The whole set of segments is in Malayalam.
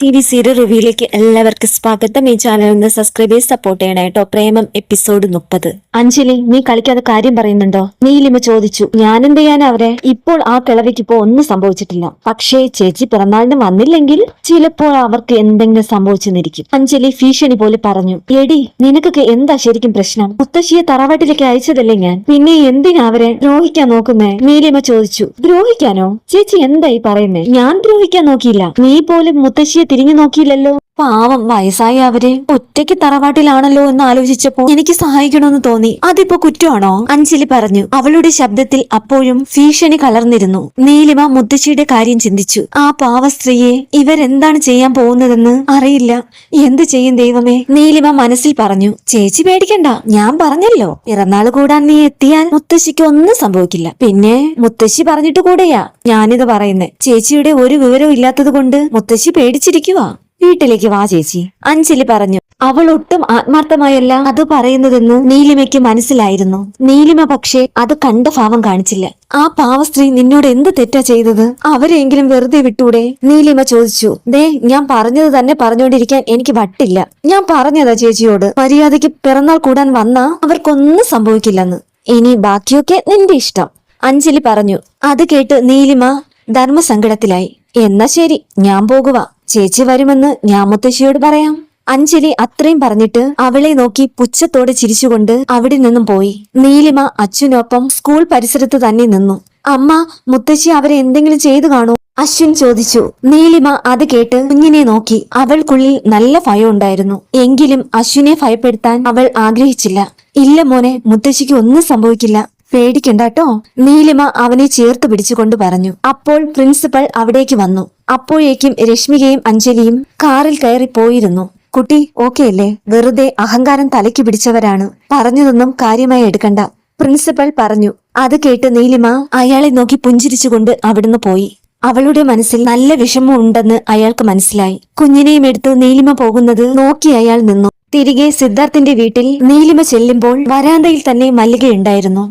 ടി വി സീരിയൽ റിവ്യൂയിലേക്ക് എല്ലാവർക്കും സ്വാഗതം. ഈ ചാനൽ ഒന്ന് സബ്സ്ക്രൈബ് ചെയ്ത് സപ്പോർട്ട് ചെയ്യണം കേട്ടോ പ്രേമം എപ്പിസോഡ് മുപ്പത്. അഞ്ജലി നീ കളിക്കാതെ കാര്യം പറയുന്നുണ്ടോ? നീലിമ ചോദിച്ചു. ഞാൻ എന്ത് ചെയ്യാൻ അവരെ? ഇപ്പോൾ ആ കിളവിക്ക് ഇപ്പോ ഒന്നും സംഭവിച്ചിട്ടില്ല. പക്ഷേ ചേച്ചി പിറന്നാളിന് വന്നില്ലെങ്കിൽ ചിലപ്പോൾ അവർക്ക് എന്തെങ്കിലും സംഭവിച്ചെന്നിരിക്കും. അഞ്ജലി ഭീഷണി പോലെ പറഞ്ഞു. എടി നിനക്കൊക്കെ എന്താ ശരിക്കും പ്രശ്നം? മുത്തശ്ശിയെ തറവാട്ടിലേക്ക് അയച്ചതല്ലേ ഞാൻ? പിന്നെ എന്തിനാ അവരെ ദ്രോഹിക്കാൻ നോക്കുന്നേ? നീലിമ ചോദിച്ചു. ദ്രോഹിക്കാനോ? ചേച്ചി എന്തായി പറയുന്നേ? ഞാൻ ദ്രോഹിക്കാൻ നോക്കിയില്ല. നീ പോലും മുത്തശ്ശിയെ തിരിഞ്ഞു നോക്കിയില്ലല്ലോ? പാവം വയസ്സായ അവർ ഒറ്റയ്ക്ക് തറവാട്ടിലാണല്ലോ എന്ന് ആലോചിച്ചപ്പോ എനിക്ക് സഹായിക്കണമെന്ന് തോന്നി. അതിപ്പോ കുറ്റമാണോ? അഞ്ജലി പറഞ്ഞു. അവളുടെ ശബ്ദത്തിൽ അപ്പോഴും ഭീഷണി കലർന്നിരുന്നു. നീലിമ മുത്തശ്ശിയുടെ കാര്യം ചിന്തിച്ചു. ആ പാവ സ്ത്രീയെ ഇവരെന്താണ് ചെയ്യാൻ പോകുന്നതെന്ന് അറിയില്ല. എന്ത് ചെയ്യും ദൈവമേ? നീലിമ മനസ്സിൽ പറഞ്ഞു. ചേച്ചി പേടിക്കണ്ട. ഞാൻ പറഞ്ഞല്ലോ. പിറന്നാൾ കൂടാൻ നീ എത്തിയാൽ മുത്തശ്ശിക്ക് ഒന്നും സംഭവിക്കില്ല. പിന്നെ മുത്തശ്ശി പറഞ്ഞിട്ട് കൂടെയാ ഞാനിത് പറയുന്നേ. ചേച്ചിയുടെ ഒരു വിവരവും ഇല്ലാത്തത് കൊണ്ട് മുത്തശ്ശി പേടിച്ചിരിക്കുവാ. വീട്ടിലേക്ക് വാ ചേച്ചി. അഞ്ജലി പറഞ്ഞു അവൾ ഒട്ടും ആത്മാർത്ഥമായല്ല. അത് പറയുന്നതെന്ന് നീലിമയ്ക്ക് മനസ്സിലായിരുന്നു. നീലിമ പക്ഷേ അത് കണ്ട ഭാവം കാണിച്ചില്ല. ആ പാവ സ്ത്രീ നിന്നോട് എന്ത് തെറ്റാ ചെയ്തത്? അവരെങ്കിലും വെറുതെ വിട്ടൂടെ? നീലിമ ചോദിച്ചു ദേ ഞാൻ പറഞ്ഞത് തന്നെ പറഞ്ഞുകൊണ്ടിരിക്കാൻ എനിക്ക് വട്ടില്ല. ഞാൻ പറഞ്ഞതാ ചേച്ചിയോട്. മര്യാദയ്ക്ക് പിറന്നാൾ കൂടാൻ വന്നാ അവർക്കൊന്നും സംഭവിക്കില്ലെന്ന്. ഇനി ബാക്കിയൊക്കെ നിന്റെ ഇഷ്ടം. അഞ്ജലി പറഞ്ഞു അത് കേട്ട് നീലിമ ധർമ്മസങ്കടത്തിലായി. എന്നാ ശരി ഞാൻ പോകുക ചേച്ചി വരുമെന്ന് ഞാൻ മുത്തശ്ശിയോട് പറയാം. അഞ്ജലി അത്രയും പറഞ്ഞിട്ട് അവളെ നോക്കി പുച്ഛത്തോടെ ചിരിച്ചുകൊണ്ട് അവിടെ നിന്നും പോയി. നീലിമ അച്ഛനൊപ്പം സ്കൂൾ പരിസരത്ത് തന്നെ നിന്നു. അമ്മ മുത്തശ്ശി അവരെ എന്തെങ്കിലും ചെയ്തു കാണൂ അശ്വിൻ ചോദിച്ചു. നീലിമ അത് കേട്ട് കുഞ്ഞിനെ നോക്കി. അവൾക്കുള്ളിൽ നല്ല ഭയം ഉണ്ടായിരുന്നു. എങ്കിലും അശ്വിനെ ഭയപ്പെടുത്താൻ അവൾ ആഗ്രഹിച്ചില്ല. ഇല്ല മോനെ മുത്തശ്ശിക്ക് ഒന്നും സംഭവിക്കില്ല. പേടിക്കണ്ടാട്ടോ നീലിമ അവനെ ചേർത്ത് പിടിച്ചുകൊണ്ട് പറഞ്ഞു. അപ്പോൾ പ്രിൻസിപ്പൽ അവിടേക്ക് വന്നു. അപ്പോഴേക്കും രശ്മികയും അഞ്ജലിയും കാറിൽ കയറി പോയിരുന്നു. കുട്ടി ഓക്കെ അല്ലേ? വെറുതെ അഹങ്കാരം തലയ്ക്ക് പിടിച്ചവരാണ്. പറഞ്ഞതൊന്നും കാര്യമായി എടുക്കണ്ട. പ്രിൻസിപ്പൽ പറഞ്ഞു. അത് കേട്ട് നീലിമ അയാളെ നോക്കി പുഞ്ചിരിച്ചുകൊണ്ട് അവിടുന്ന് പോയി. അവളുടെ മനസ്സിൽ നല്ല വിഷമം ഉണ്ടെന്ന് അയാൾക്ക് മനസ്സിലായി. കുഞ്ഞിനെയും എടുത്ത് നീലിമ പോകുന്നത് നോക്കി അയാൾ നിന്നു. തിരികെ സിദ്ധാർത്ഥിന്റെ വീട്ടിൽ നീലിമ ചെല്ലുമ്പോൾ വരാന്തയിൽ തന്നെ മല്ലികയുണ്ടായിരുന്നു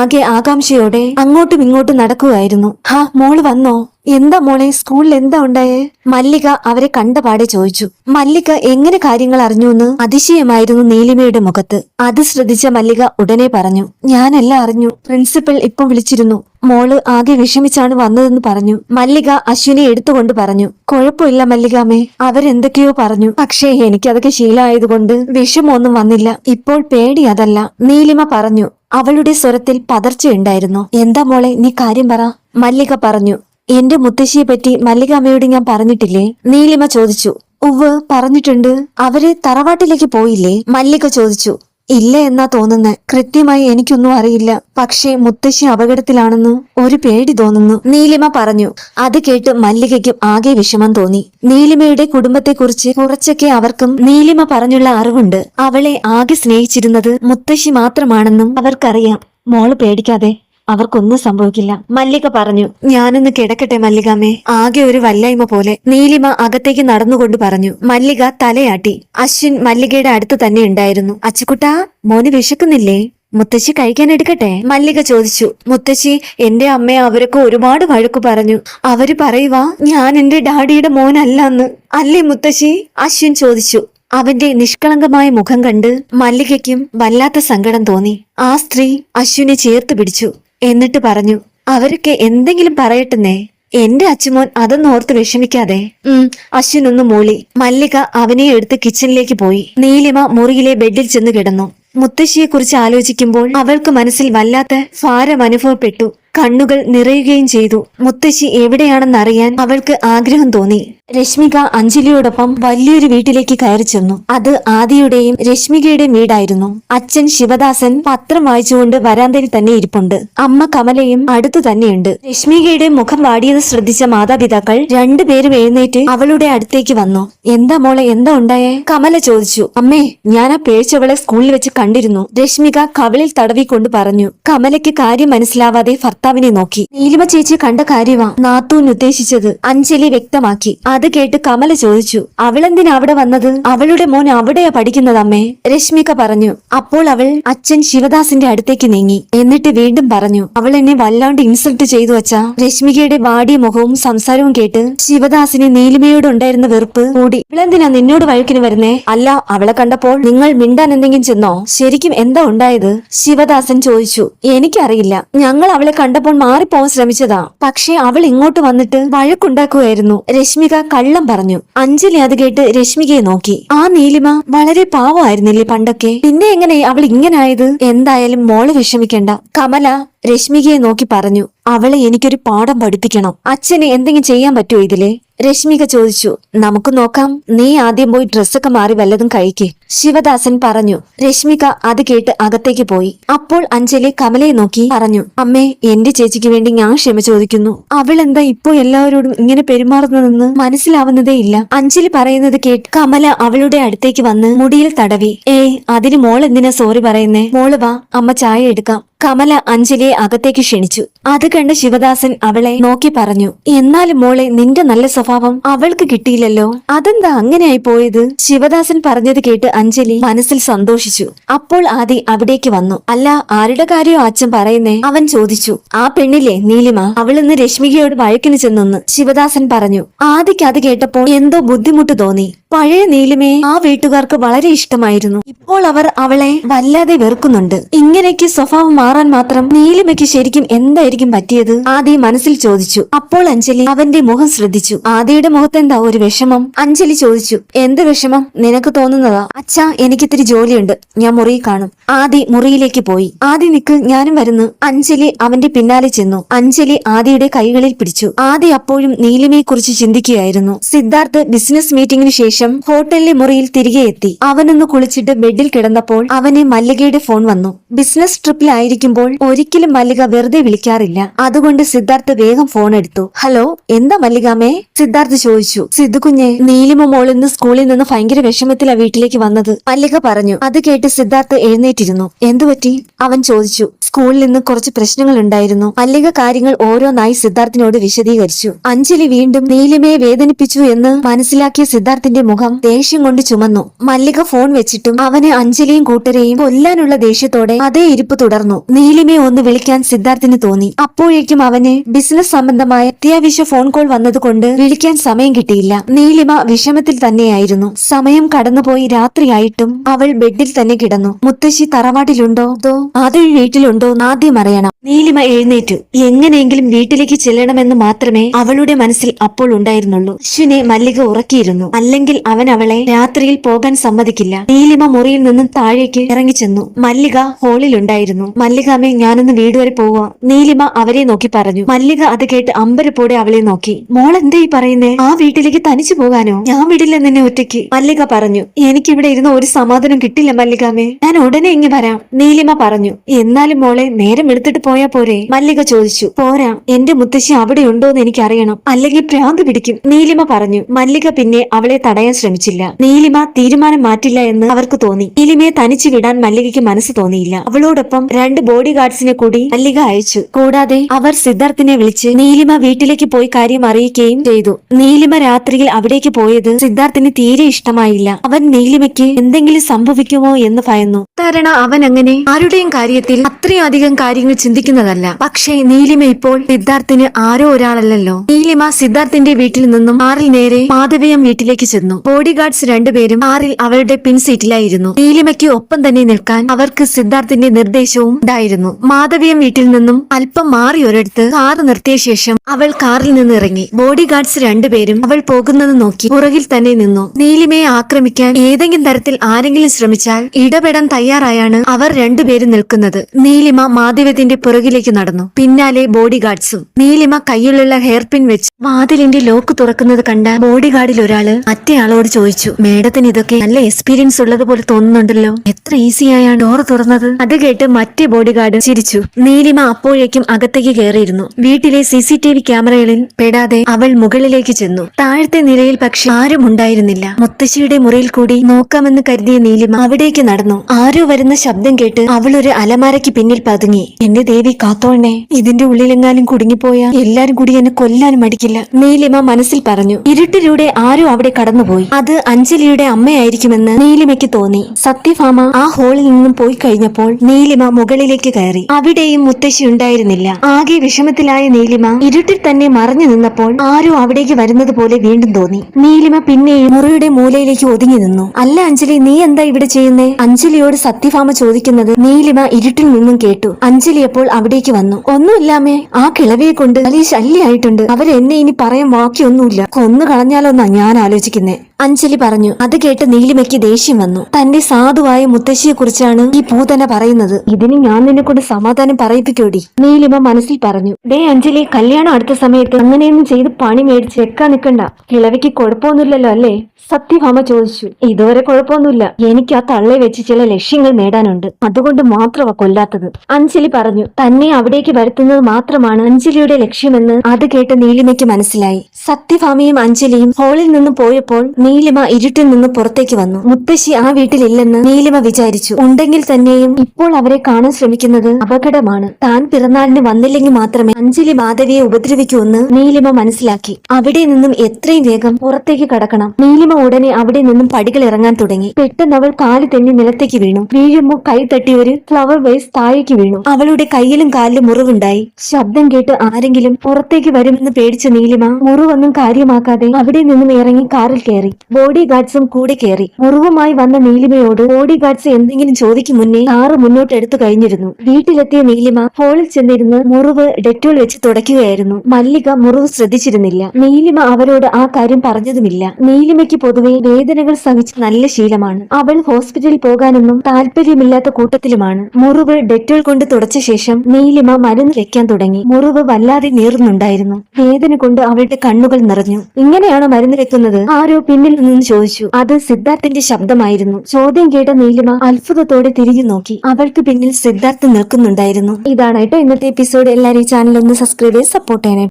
ആകെ ആകാംക്ഷയോടെ അങ്ങോട്ടും ഇങ്ങോട്ടും നടക്കുകയായിരുന്നു. ഹാ മോൾ വന്നോ? എന്താ മോളെ സ്കൂളിൽ എന്താ ഉണ്ടായേ? മല്ലിക അവരെ കണ്ടപാടെ ചോദിച്ചു. മല്ലിക എങ്ങനെ കാര്യങ്ങൾ അറിഞ്ഞു എന്ന് അതിശയമായിരുന്നു നീലിമയുടെ മുഖത്ത്. അത് ശ്രദ്ധിച്ച മല്ലിക ഉടനെ പറഞ്ഞു. ഞാനെല്ലാം അറിഞ്ഞു. പ്രിൻസിപ്പൽ ഇപ്പൊ വിളിച്ചിരുന്നു. മോൾ ആകെ വിഷമിച്ചാണ് വന്നതെന്ന് പറഞ്ഞു. മല്ലിക അശ്വിനെ എടുത്തുകൊണ്ട് പറഞ്ഞു. കുഴപ്പമില്ല മല്ലികാമേ. അവരെന്തൊക്കെയോ പറഞ്ഞു. പക്ഷേ എനിക്കതൊക്കെ ശീലമായതുകൊണ്ട് വിഷമൊന്നും വന്നില്ല. ഇപ്പോൾ പേടി അതല്ല. നീലിമ പറഞ്ഞു. അവളുടെ സ്വരത്തിൽ പതർച്ചയുണ്ടായിരുന്നു. എന്താ മോളെ നീ കാര്യം പറ. മല്ലിക പറഞ്ഞു. എന്റെ മുത്തശ്ശിയെ പറ്റി മല്ലിക അമ്മയോട് ഞാൻ പറഞ്ഞിട്ടില്ലേ? നീലിമ ചോദിച്ചു. ഉവ് പറഞ്ഞിട്ടുണ്ട്. അവർ തറവാട്ടിലേക്ക് പോയില്ലേ? മല്ലിക ചോദിച്ചു. ഇല്ല എന്നാ തോന്നുന്നു. കൃത്യമായി എനിക്കൊന്നും അറിയില്ല. പക്ഷേ മുത്തശ്ശി അപകടത്തിലാണെന്ന് ഒരു പേടി തോന്നുന്നു. നീലിമ പറഞ്ഞു. അത് കേട്ട് മല്ലികയ്ക്കും ആകെ വിഷമം തോന്നി. നീലിമയുടെ കുടുംബത്തെക്കുറിച്ച് കുറച്ചൊക്കെ അവർക്കും നീലിമ പറഞ്ഞുള്ള അറിവുണ്ട്. അവളെ ആകെ സ്നേഹിച്ചിരുന്നത് മുത്തശ്ശി മാത്രമാണെന്നും അവർക്കറിയാം. മോൾ പേടിക്കാതെ. അവർക്കൊന്നും സംഭവിക്കില്ല. മല്ലിക പറഞ്ഞു ഞാനൊന്ന് കിടക്കട്ടെ മല്ലികാമേ. ആകെ ഒരു വല്ലായ്മ പോലെ നീലിമ അകത്തേക്ക് നടന്നുകൊണ്ട് പറഞ്ഞു മല്ലിക തലയാട്ടി. അശ്വിൻ മല്ലികയുടെ അടുത്ത് തന്നെ ഉണ്ടായിരുന്നു. അച്ചുകുട്ടാ മോന് വിശക്കുന്നില്ലേ? മുത്തശ്ശി കഴിക്കാൻ എടുക്കട്ടെ? മല്ലിക ചോദിച്ചു. മുത്തശ്ശി എന്റെ അമ്മയെ അവരൊക്കെ ഒരുപാട് വഴക്കു പറഞ്ഞു. അവർ പറയുവാ ഞാൻ എന്റെ ഡാഡിയുടെ മോനല്ലെന്ന്. അല്ലേ മുത്തശ്ശി? അശ്വിൻ ചോദിച്ചു. അവന്റെ നിഷ്കളങ്കമായ മുഖം കണ്ട് മല്ലികയ്ക്കും വല്ലാത്ത സങ്കടം തോന്നി. ആ സ്ത്രീ അശ്വിനെ ചേർത്ത് പിടിച്ചു. എന്നിട്ട് പറഞ്ഞു അവരൊക്കെ എന്തെങ്കിലും പറയട്ടെന്നേ. എന്റെ അച്ഛമോൻ അതൊന്നും ഓർത്ത് വിഷമിക്കാതെ. ഉം അശ്വിൻ ഒന്ന് മൂളി. മല്ലിക അവനെ എടുത്ത് കിച്ചണിലേക്ക് പോയി. നീലിമ മുറിയിലെ ബെഡിൽ ചെന്ന് കിടന്നു. മുത്തശ്ശിയെ കുറിച്ച് ആലോചിക്കുമ്പോൾ അവൾക്ക് മനസ്സിൽ വല്ലാത്ത ഭാരം അനുഭവപ്പെട്ടു. കണ്ണുകൾ നിറയുകയും ചെയ്തു. മുത്തശ്ശി എവിടെയാണെന്നറിയാൻ അവൾക്ക് ആഗ്രഹം തോന്നി. രശ്മിക അഞ്ജലിയോടൊപ്പം വലിയൊരു വീട്ടിലേക്ക് കയറി ചെന്നു. അത് ആദിയുടെയും രശ്മികയുടെയും വീടായിരുന്നു. അച്ഛൻ ശിവദാസൻ പത്രം വായിച്ചുകൊണ്ട് വരാന്തയിൽ തന്നെ ഇരിപ്പുണ്ട്. അമ്മ കമലയും അടുത്തു തന്നെയുണ്ട്. രശ്മികയുടെ മുഖം വാടിയത് ശ്രദ്ധിച്ച മാതാപിതാക്കൾ രണ്ടുപേരും എഴുന്നേറ്റ് അവളുടെ അടുത്തേക്ക് വന്നു. എന്താ മോളെ എന്താ ഉണ്ടായേ? കമല ചോദിച്ചു. അമ്മേ ഞാൻ ആ പേഴ്ചവളെ സ്കൂളിൽ വെച്ച് കണ്ടിരുന്നു. രശ്മിക കവളിൽ തടവിക്കൊണ്ട് പറഞ്ഞു. കമലയ്ക്ക് കാര്യം മനസ്സിലാവാതെ ഭർത്താവ് ഭർത്താവിനെ നോക്കി. നീലിമ ചേച്ചി കണ്ട കാര്യമാ നാത്തൂൻ ഉദ്ദേശിച്ചത്. അഞ്ജലി വ്യക്തമാക്കി. അത് കേട്ട് കമല ചോദിച്ചു. അവളെന്തിനാ അവിടെ വന്നത്? അവളുടെ മോൻ അവിടെയാ പഠിക്കുന്നത് അമ്മേ രശ്മിക പറഞ്ഞു. അപ്പോൾ അവൾ അച്ഛൻ ശിവദാസിന്റെ അടുത്തേക്ക് നീങ്ങി. എന്നിട്ട് വീണ്ടും പറഞ്ഞു. അവൾ എന്നെ വല്ലാണ്ട് ഇൻസൾട്ട് ചെയ്തു വച്ചാ രശ്മികയുടെ വാടിയ മുഖവും സംസാരവും കേട്ട് ശിവദാസിന് നീലിമയോട് ഉണ്ടായിരുന്ന വെറുപ്പ് കൂടി ഇവളെന്തിനാ നിന്നോട് വഴക്കിന് വരുന്നേ? അല്ല അവളെ കണ്ടപ്പോൾ നിങ്ങൾ മിണ്ടാൻ എന്തെങ്കിലും ചെന്നോ? ശരിക്കും എന്താ ഉണ്ടായത്? ശിവദാസൻ ചോദിച്ചു. എനിക്കറിയില്ല. ഞങ്ങൾ അവളെ കണ്ടപ്പോൾ മാറിപ്പോവാൻ ശ്രമിച്ചതാ. പക്ഷെ അവൾ ഇങ്ങോട്ട് വന്നിട്ട് വഴക്കുണ്ടാക്കുകയായിരുന്നു. രശ്മിക കള്ളം പറഞ്ഞു. അഞ്ജലി അത് കേട്ട് രശ്മികയെ നോക്കി. ആ നീലിമ വളരെ പാവമായിരുന്നില്ലേ പണ്ടൊക്കെ? പിന്നെ എങ്ങനെ അവൾ ഇങ്ങനായത്? എന്തായാലും മോൾ വിഷമിക്കണ്ട. കമല രശ്മികയെ നോക്കി പറഞ്ഞു അവളെ എനിക്കൊരു പാഠം പഠിപ്പിക്കണം. അച്ഛന് എന്തെങ്കിലും ചെയ്യാൻ പറ്റുമോ ഇതിലെ? രശ്മിക ചോദിച്ചു നമുക്ക് നോക്കാം. നീ ആദ്യം പോയി ഡ്രസ്സൊക്കെ മാറി വല്ലതും കഴിക്ക്. ശിവദാസൻ പറഞ്ഞു രശ്മിക അത് കേട്ട് അകത്തേക്ക് പോയി. അപ്പോൾ അഞ്ജലി കമലയെ നോക്കി പറഞ്ഞു അമ്മേ എന്റെ ചേച്ചിക്ക് വേണ്ടി ഞാൻ ക്ഷമ ചോദിക്കുന്നു. അവൾ എന്താ ഇപ്പോ എല്ലാവരോടും ഇങ്ങനെ പെരുമാറുന്നതെന്ന് മനസ്സിലാവുന്നതേ ഇല്ല. അഞ്ജലി പറയുന്നത് കേട്ട് കമല അവളുടെ അടുത്തേക്ക് വന്ന് മുടിയിൽ തടവി ഏ അതിന് മോൾ എന്തിനാ സോറി പറയുന്നേ? മോൾ വാ അമ്മ ചായ എടുക്കാം. കമല അഞ്ജലിയെ അകത്തേക്ക് ക്ഷണിച്ചു അത് കണ്ട് ശിവദാസൻ അവളെ നോക്കി പറഞ്ഞു എന്നാലും മോളെ നിന്റെ നല്ല സ്വഭാവം അവൾക്ക് കിട്ടിയില്ലല്ലോ. അതെന്താ അങ്ങനെയായി പോയത്? ശിവദാസൻ പറഞ്ഞത് കേട്ട് അഞ്ജലി മനസ്സിൽ സന്തോഷിച്ചു. അപ്പോൾ ആദി അവിടേക്ക് വന്നു. അല്ല ആരുടെ കാര്യോ അച്ഛൻ പറയുന്നേ? അവൻ ചോദിച്ചു. ആ പെണ്ണില്ലേ നീലിമ? അവളിന്ന് രശ്മികയോട് വഴക്കിന് ചെന്നെന്ന്. ശിവദാസൻ പറഞ്ഞു. ആദിക്ക് അത് കേട്ടപ്പോൾ എന്തോ ബുദ്ധിമുട്ട് തോന്നി. പഴയ നീലിമയെ ആ വീട്ടുകാർക്ക് വളരെ ഇഷ്ടമായിരുന്നു. ഇപ്പോൾ അവർ അവളെ വല്ലാതെ വെറുക്കുന്നുണ്ട്. ഇങ്ങനെയൊക്കെ സ്വഭാവം മാറാൻ മാത്രം നീലിമയ്ക്ക് ശരിക്കും എന്തായിരിക്കും പറ്റിയത്? ആദി മനസ്സിൽ ചോദിച്ചു. അപ്പോൾ അഞ്ജലി അവന്റെ മുഖം ശ്രദ്ധിച്ചു. ആദിയുടെ മുഖത്തെന്താ ഒരു വിഷമം? അഞ്ജലി ചോദിച്ചു. എന്ത് വിഷമം? നിനക്ക് തോന്നുന്നതാ? അച്ഛാ എനിക്കിത്തിരി ജോലിയുണ്ട്. ഞാൻ മുറി കാണും. ആദി മുറിയിലേക്ക് പോയി. ആദി നിക്ക് ഞാനും വരുന്നു. അഞ്ജലി അവന്റെ പിന്നാലെ ചെന്നു. അഞ്ജലി ആദിയുടെ കൈകളിൽ പിടിച്ചു. ആദി അപ്പോഴും നീലിമയെ കുറിച്ച് ചിന്തിക്കുകയായിരുന്നു. സിദ്ധാർത്ഥ് ബിസിനസ് മീറ്റിംഗിന് ശേഷം ഹോട്ടലിലെ മുറിയിൽ തിരികെ എത്തി. അവനൊന്ന് കുളിച്ചിട്ട് ബെഡിൽ കിടന്നപ്പോൾ അവനെ മല്ലികയുടെ ഫോൺ വന്നു. ബിസിനസ് ട്രിപ്പിലായിരിക്കുമ്പോൾ ഒരിക്കലും മല്ലിക വെറുതെ വിളിക്കാറില്ല അതുകൊണ്ട് സിദ്ധാർത്ഥ് വേഗം ഫോൺ എടുത്തു. ഹലോ എന്താ മല്ലികാമേ? സിദ്ധാർത്ഥ് ചോദിച്ചു. സിദ്ധു കുഞ്ഞെ നീലിമ മോൾ ഇന്ന് സ്കൂളിൽ നിന്ന് ഭയങ്കര വിഷമത്തിലാ വീട്ടിലേക്ക് വന്നത്. മല്ലിക പറഞ്ഞു. അത് കേട്ട് സിദ്ധാർത്ഥ് എഴുന്നേറ്റിരുന്നു. എന്തുപറ്റി അവൻ ചോദിച്ചു. സ്കൂളിൽ നിന്ന് കുറച്ച് പ്രശ്നങ്ങൾ ഉണ്ടായിരുന്നു. മല്ലിക കാര്യങ്ങൾ ഓരോന്നായി സിദ്ധാർത്ഥിനോട് വിശദീകരിച്ചു. അഞ്ജലി വീണ്ടും നീലിമയെ വേദനിപ്പിച്ചു എന്ന് മനസ്സിലാക്കിയ സിദ്ധാർത്ഥിന്റെ മുഖം ദേഷ്യം കൊണ്ട് ചുമന്നു. മല്ലിക ഫോൺ വെച്ചിട്ടും അവന് അഞ്ജലിയും കൂട്ടരെയും കൊല്ലാനുള്ള ദേഷ്യത്തോടെ അതേ ഇരിപ്പ് തുടർന്നു. നീലിമയെ ഒന്ന് വിളിക്കാൻ സിദ്ധാർത്ഥിന് തോന്നി. അപ്പോഴേക്കും അവന് ബിസിനസ് സംബന്ധമായ അത്യാവശ്യ ഫോൺ കോൾ വന്നതുകൊണ്ട് വിളിക്കാൻ സമയം കിട്ടിയില്ല. നീലിമ വിഷമത്തിൽ തന്നെയായിരുന്നു. സമയം കടന്നുപോയി രാത്രിയായിട്ടും അവൾ ബെഡിൽ തന്നെ കിടന്നു. മുത്തശ്ശി തറവാട്ടിലുണ്ടോ? അതോ ആദ്യം വീട്ടിലുണ്ടോ ആദ്യം അറിയണം. നീലിമ എഴുന്നേറ്റു. എങ്ങനെയെങ്കിലും വീട്ടിലേക്ക് ചെല്ലണമെന്ന് മാത്രമേ അവളുടെ മനസ്സിൽ അപ്പോൾ ഉണ്ടായിരുന്നുള്ളൂ. അശ്വിനെ മല്ലിക ഉറക്കിയിരുന്നു. അല്ലെങ്കിൽ അവൻ അവളെ രാത്രിയിൽ പോകാൻ സമ്മതിക്കില്ല. നീലിമ മുറിയിൽ നിന്നും താഴേക്ക് ഇറങ്ങിച്ചെന്നു. മല്ലിക ഹാളിലുണ്ടായിരുന്നു മല്ലികാമേ ഞാനൊന്ന് വീട് വരെ പോവാ. നീലിമ അവരെ നോക്കി പറഞ്ഞു. മല്ലിക അത് കേട്ട് അമ്പരപ്പോടെ അവളെ നോക്കി. മോൾ എന്താ ഈ പറയുന്നേ? ആ വീട്ടിലേക്ക് തനിച്ചു പോകാനോ? ഞാൻ വിടില്ല നിന്നെ ഒറ്റയ്ക്ക്. മല്ലിക പറഞ്ഞു. എനിക്കിവിടെ ഇരുന്ന് ഒരു സമാധാനം കിട്ടില്ല മല്ലികാമേ. ഞാൻ ഉടനെ ഇങ്ങ് വരാം. നീലിമ പറഞ്ഞു. എന്നാലും മോളെ നേരം എടുത്തിട്ട് പോയാ പോരെ? മല്ലിക ചോദിച്ചു. പോരാ. എന്റെ മുത്തശ്ശി അവിടെ ഉണ്ടോന്ന് എനിക്ക് അറിയണം അല്ലെങ്കിൽ ഭ്രാന്ത് പിടിക്കും. നീലിമ പറഞ്ഞു. മല്ലിക പിന്നെ അവളെ തടയാൻ ശ്രമിച്ചില്ല. നീലിമ തീരുമാനം മാറ്റില്ല എന്ന് അവർക്ക് തോന്നി. നീലിമയെ തനിച്ചു വിടാൻ മല്ലികയ്ക്ക് മനസ്സ് തോന്നിയില്ല. അവളോടൊപ്പം രണ്ട് ബോഡി ഗാർഡ്സിനെ കൂടി മല്ലിക അയച്ചു. കൂടാതെ അവർ സിദ്ധാർത്ഥിനെ വിളിച്ച് നീലിമ വീട്ടിലേക്ക് പോയി കാര്യം അറിയിക്കുകയും ചെയ്തു. നീലിമ രാത്രിയിൽ അവിടേക്ക് പോയത് സിദ്ധാർത്ഥിന് തീരെ ഇഷ്ടമായില്ല. അവൻ നീലിമയ്ക്ക് എന്തെങ്കിലും സംഭവിക്കുമോ എന്ന് ഭയന്നു. കാരണം അവൻ അങ്ങനെ ആരുടെയും കാര്യത്തിൽ അത്രയും അധികം കാര്യങ്ങൾ ചിന്തിക്കുന്നതല്ല. പക്ഷേ നീലിമ ഇപ്പോൾ സിദ്ധാർത്ഥിന് ആരോ ഒരാളല്ലല്ലോ. നീലിമ സിദ്ധാർത്ഥിന്റെ വീട്ടിൽ നിന്നും ആറിൽ നേരെ മാധവിയം വീട്ടിലേക്ക് ചെന്നു. ബോഡി ഗാർഡ്സ് രണ്ടുപേരും ആറിൽ അവരുടെ പിൻസീറ്റിലായിരുന്നു നീലിമയ്ക്ക് ഒപ്പം തന്നെ നിൽക്കാൻ അവർക്ക് സിദ്ധാർത്ഥിന്റെ നിർദ്ദേശവും ഉണ്ടായിരുന്നു. മാധവിയം വീട്ടിൽ നിന്നും അല്പം മാറി ഒരിടത്ത് കാർ നിർത്തിയ ശേഷം അവൾ കാറിൽ നിന്ന് ഇറങ്ങി. ബോഡി ഗാർഡ്സ് രണ്ടുപേരും അവൾ പോകുന്നത് നോക്കി പുറകിൽ തന്നെ നിന്നു. നീലിമയെ ആക്രമിക്കാൻ ഏതെങ്കിലും തരത്തിൽ ആരെങ്കിലും ശ്രമിച്ചാൽ ഇടപെടാൻ തയ്യാറായാണ് അവർ രണ്ടുപേരും നിൽക്കുന്നത്. നീലിമ മാധവ്യത്തിന്റെ പുറകിലേക്ക് നടന്നു. പിന്നാലെ ബോഡി ഗാർഡ്സും നീലിമ കയ്യിലുള്ള ഹെയർ പിൻ വെച്ച് വാതിലിന്റെ ലോക്ക് തുറക്കുന്നത് കണ്ട ബോഡി ഗാർഡിൽ ഒരാൾ മറ്റേയാളോട് ചോദിച്ചു മേഡത്തിന് ഇതൊക്കെ നല്ല എക്സ്പീരിയൻസ് ഉള്ളതുപോലെ തോന്നുന്നുണ്ടല്ലോ? എത്ര ഈസിയായാണ് ഡോർ തുറന്നത്? അത് കേട്ട് മറ്റേ ബോഡി ഗാർഡ് ചിരിച്ചു. നീലിമ അപ്പോഴേക്കും അകത്തേക്ക് കയറിയിരുന്നു. വീട്ടിലെ സി സി ടി വി ക്യാമറകളിൽ പെടാതെ അവൾ മുകളിലേക്ക് ചെന്നു. താഴത്തെ നിലയിൽ പക്ഷെ ആരും ഉണ്ടായിരുന്നില്ല. മുത്തശ്ശിയുടെ മുറിയിൽ കൂടി നോക്കാമെന്ന് കരുതിയ നീലിമ അവിടേക്ക് നടന്നു. ആരോ വരുന്ന ശബ്ദം കേട്ട് അവൾ ഒരു അലമാരയ്ക്ക് പിന്നിൽ പതുങ്ങി. എന്റെ ദേവി കാത്തോണേ ഇതിന്റെ ഉള്ളിലെങ്ങാനും കുടുങ്ങിപ്പോയാ? എല്ലാരും കൂടി എന്നെ കൊല്ലാനും മടിക്കില്ല. നീലിമ മനസ്സിൽ പറഞ്ഞു. ഇരുട്ടിലൂടെ ആരോ അവിടെ കടന്നുപോയി. അത് അഞ്ജലിയുടെ അമ്മയായിരിക്കുമെന്ന് നീലിമയ്ക്ക് തോന്നി. സത്യഭാമ ആ ഹാളിൽ നിന്നും പോയി കഴിഞ്ഞപ്പോൾ നീലിമ മുകളിലേക്ക് കയറി. അവിടെയും മുത്തശ്ശി ഉണ്ടായിരുന്നില്ല. ആകെ വിഷമത്തിലായ നീലിമ ഇരുട്ടിൽ തന്നെ മറഞ്ഞു നിന്നപ്പോൾ ആരോ അവിടേക്ക് വരുന്നത് പോലെ വീണ്ടും തോന്നി. നീലിമ പിന്നെയും മുറിയുടെ മൂലയിലേക്ക് ഒതുങ്ങി നിന്നു. അല്ല അഞ്ജലി നീ എന്താ ഇവിടെ ചെയ്യുന്നേ? അഞ്ജലിയോട് സത്യഭാമ ചോദിക്കുന്നത് നീലിമ ഇരുട്ടിൽ നിന്നും കേട്ടു. അഞ്ജലി അപ്പോൾ അവിടേക്ക് വന്നു. ഒന്നുമില്ലാമേ ആ കിളവിയെ കൊണ്ട് വലിയ ശല്യായിട്ടുണ്ട് അവരെന്നെ ഇനി പറയാൻ ബാക്കിയൊന്നുമില്ല. കൊന്നു കളഞ്ഞാലോന്നാ ഞാൻ ആലോചിക്കുന്നേ. അഞ്ജലി പറഞ്ഞു അത് കേട്ട് നീലിമയ്ക്ക് ദേഷ്യം വന്നു. തന്റെ സാധുവായ മുത്തശ്ശിയെ കുറിച്ചാണ് ഈ പൂതന പറയുന്നത്. ഇതിന് ഞാൻ നിന്നെ കൊണ്ട് സമാധാനം പറയിപ്പിക്കോടി നീലിമ മനസ്സിൽ പറഞ്ഞു ഡേ അഞ്ജലി കല്യാണം അടുത്ത സമയത്ത് അങ്ങനെയൊന്നും ചെയ്ത് പണി മേടിച്ച് എക്കാൻ നിക്കണ്ട കിളവിക്ക് കുഴപ്പമൊന്നുമില്ലല്ലോ അല്ലേ? സത്യഭാമ ചോദിച്ചു ഇതുവരെ കുഴപ്പമൊന്നുമില്ല. എനിക്ക് ആ തള്ളെ വെച്ച് ചില ലക്ഷ്യങ്ങൾ നേടാനുണ്ട്. അതുകൊണ്ട് മാത്രമാ കൊല്ലാത്തത്. അഞ്ജലി പറഞ്ഞു തന്നെ അവിടേക്ക് വരുത്തുന്നത് മാത്രമാണ് അഞ്ജലിയുടെ ലക്ഷ്യമെന്ന് അത് കേട്ട് നീലിമയ്ക്ക് മനസ്സിലായി. സത്യഭാമയും അഞ്ജലിയും ഹോളിൽ നിന്ന് പോയപ്പോൾ നീലിമ ഇരുട്ടിൽ നിന്ന് പുറത്തേക്ക് വന്നു. മുത്തശ്ശി ആ വീട്ടിലില്ലെന്ന് നീലിമ വിചാരിച്ചു. ഉണ്ടെങ്കിൽ തന്നെയും ഇപ്പോൾ അവരെ കാണാൻ ശ്രമിക്കുന്നത് അപകടമാണ്. താൻ പിറന്നാളിന് വന്നില്ലെങ്കിൽ മാത്രമേ അഞ്ജലി മാധവിയെ ഉപദ്രവിക്കൂന്ന് നീലിമ മനസ്സിലാക്കി. അവിടെ നിന്നും എത്രയും വേഗം പുറത്തേക്ക് കടക്കണം. നീലിമ ഉടനെ അവിടെ നിന്നും പടികൾ ഇറങ്ങാൻ തുടങ്ങി. പെട്ടെന്ന് അവൾ കാൽ തെന്നി നിലത്തേക്ക് വീണു. വീഴുമ്പോ കൈ തട്ടി ഒരു ഫ്ലവർ വേസ് താഴേക്ക് വീണു. അവളുടെ കയ്യിലും കാലിലും മുറിവുണ്ടായി. ശബ്ദം കേട്ട് ആരെങ്കിലും പുറത്തേക്ക് വരുമെന്ന് പേടിച്ച നീലിമ മുറിവൊന്നും കാര്യമാക്കാതെ അവിടെ നിന്നും ഇറങ്ങി കാറിൽ കയറി. ബോഡി ഗാർഡ്സും കൂടെ കയറി മുറിവുമായി വന്ന നീലിമയോട് ബോഡി ഗാർഡ്സ് എന്തെങ്കിലും ചോദിക്കും മുന്നേ കാറ് മുന്നോട്ട് എടുത്തു കഴിഞ്ഞിരുന്നു. വീട്ടിലെത്തിയ നീലിമ ഹോളിൽ ചെന്നിരുന്ന് മുറിവ് ഡെറ്റോൾ വെച്ച് തുടയ്ക്കുകയായിരുന്നു. മല്ലിക മുറിവ് ശ്രദ്ധിച്ചിരുന്നില്ല. നീലിമ അവരോട് ആ കാര്യം പറഞ്ഞതുമില്ല. നീലിമയ്ക്ക് പൊതുവെ വേദനകൾ സഹിച്ച് നല്ല ശീലമാണ്. അവൾ ഹോസ്പിറ്റലിൽ പോകാനൊന്നും താല്പര്യമില്ലാത്ത കൂട്ടത്തിലുമാണ്. മുറിവ് ഡെറ്റോൾ കൊണ്ട് തുടച്ച ശേഷം നീലിമ മരുന്ന് വെക്കാൻ തുടങ്ങി. മുറിവ് വല്ലാതെ നീറുന്നുണ്ടായിരുന്നു. വേദന കൊണ്ട് അവളുടെ കണ്ണുകൾ നിറഞ്ഞു. ഇങ്ങനെയാണോ മരുന്ന് വെക്കുന്നത്? ആരോ പിന്നിൽ നിന്ന് ചോദിച്ചു അത് സിദ്ധാർത്ഥിന്റെ ശബ്ദമായിരുന്നു. ചോദ്യം കേട്ട നീലിമ അത്ഭുതത്തോടെ തിരിഞ്ഞു നോക്കി. അവൾക്ക് പിന്നിൽ സിദ്ധാർത്ഥ് നിൽക്കുന്നുണ്ടായിരുന്നു. ഇതാണ് കേട്ടോ ഇന്നത്തെ എപ്പിസോഡ്. എല്ലാവരും ചാനൽ ഒന്ന് സബ്സ്ക്രൈബ് ചെയ്ത് സപ്പോർട്ട് ചെയ്യണേ.